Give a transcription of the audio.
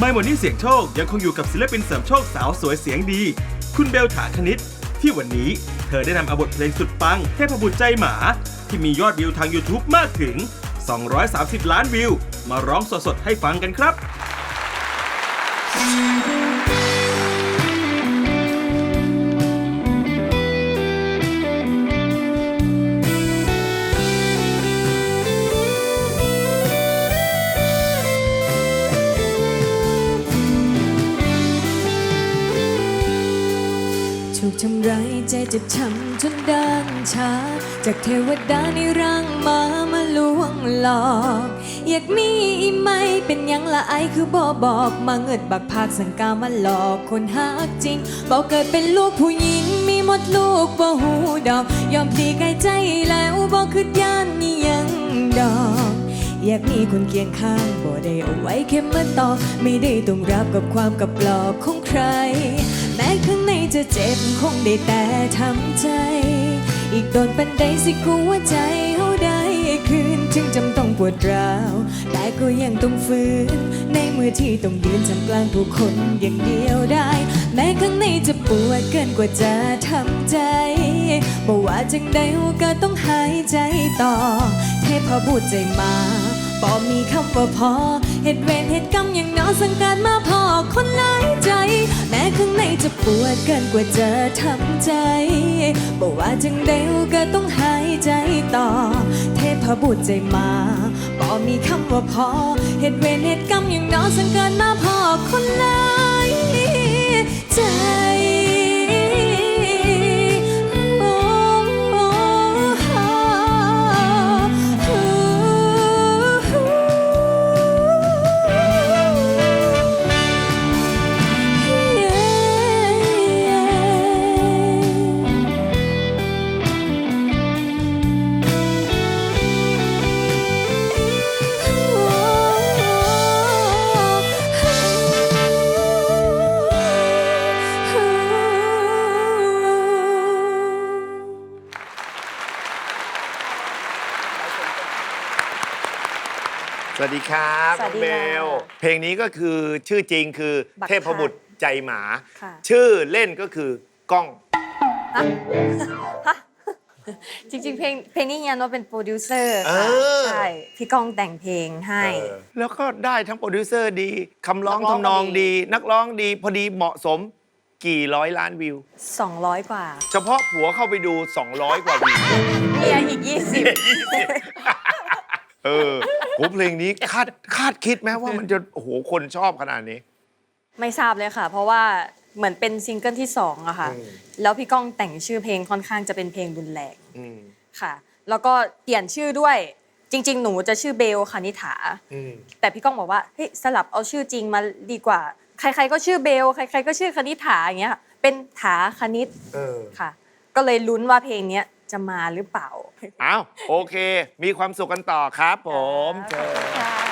ไม่หมดนี่เสียงโชคยังคงอยู่กับศิลปินเสริมโชคสาวสวยเสียงดี คุณเบลถาคณิต ที่วันนี้เธอได้นำเอาบทเพลงสุดปัง เทพบุตรใจหมา ที่มียอดวิวทาง YouTube มากถึง 230 ล้านวิว มาร้องสดๆให้ฟังกันครับ ถูกทำร้ายใจเจ็บช้ำจนด้านชาจากเทวดาในร่างมามาลวงหลอก อยากมีอีไหมเป็นยังละไอคือบ่บอกมาเงิดบักพากสังกามาหลอกคนหักจริงบอกเกิดเป็นลูกผู้หญิงมีหมดลูกบ่หูดอก ยอมพลีกายใจแล้วบอกคือย่านนี่ยังดอกอยากมีคนเคียงข้างบ่ได้เอาไว้แค่มาต่อ ไม่ได้ต้องรับกับความกับปลอกของใคร เจ็บคงได้แต่ทำใจ อีกโดนปันใดสิกูว่าใจเฮาได้คืนถึงจำต้องปวดร้าว แต่ก็ยังต้องฝืน ในมือที่ต้องยืนจำกลางผู้คนอย่างเดียวได้ แม้ข้างในจะปวดเกินกว่าจะทำใจบอกว่าจังใดก็ต้องหายใจต่อเทพบุตรใจมา บอมีคำว่าพอเหตุเวรเหตุกรรมอย่างน้อสังการมาพอคนหลายใจ แม้ข้างในจะปวดเกินกว่าจะทำใจบอกว่าจังใดก็ต้องหายใจต่อ เทพบุตรใจมาบอมีคำว่าพอเหตุเวรเหตุกรรมอย่างน้อสังการมาพอคนหลาย สวัสดีครับสวัสดีน้องเบลค่ะเพลงนี้ก็คือชื่อจริงคือบักเทพบุตรใจหมา ค่ะ ชื่อเล่นก็คือก้องฮะฮะจริงๆ เพลงเพลงนี้เฮียโนตเป็นโปรดิวเซอร์เอค่ะอใช่พี่ก้องแต่งเพลงให้ เออแล้วก็ได้ทั้งโปรดิวเซอร์ดีคำร้องนักร้องทำนองก็ดี ดี นักร้องดีพอดีเหมาะสมกี่ร้อยล้านวิว 200 กว่าเฉพาะผัวเข้าไปดู 200 กว่าวิวเฮียอีกเออ โหเพลงนี้คาดคาดคิดไหมว่ามันจะโอ้โหคนชอบขนาดนี้20ไม่ทราบเลยค่ะ เพราะว่าเหมือนเป็นซิงเกิลที่2อะค่ะ อืม แล้วพี่ก้องแต่งชื่อเพลงค่อนข้างจะเป็นเพลงรุนแรงอืมค่ะ แล้วก็เปลี่ยนชื่อด้วย จริง ๆ หนูจะชื่อเบลคณิฐาอืม แต่พี่ก้องบอกว่าเฮ้ยสลับเอาชื่อจริงมาดีกว่า ใคร ๆ ก็ชื่อเบล ใคร ๆ ก็ชื่อคณิฐาอย่างเงี้ย เป็นถาคณิตเออ ค่ะ ก็เลยลุ้นว่าเพลงเนี้ยจะมาหรือเปล่าเอ้าวโอเค มีความสุขกันต่อครับผมเชิญ ค่ะ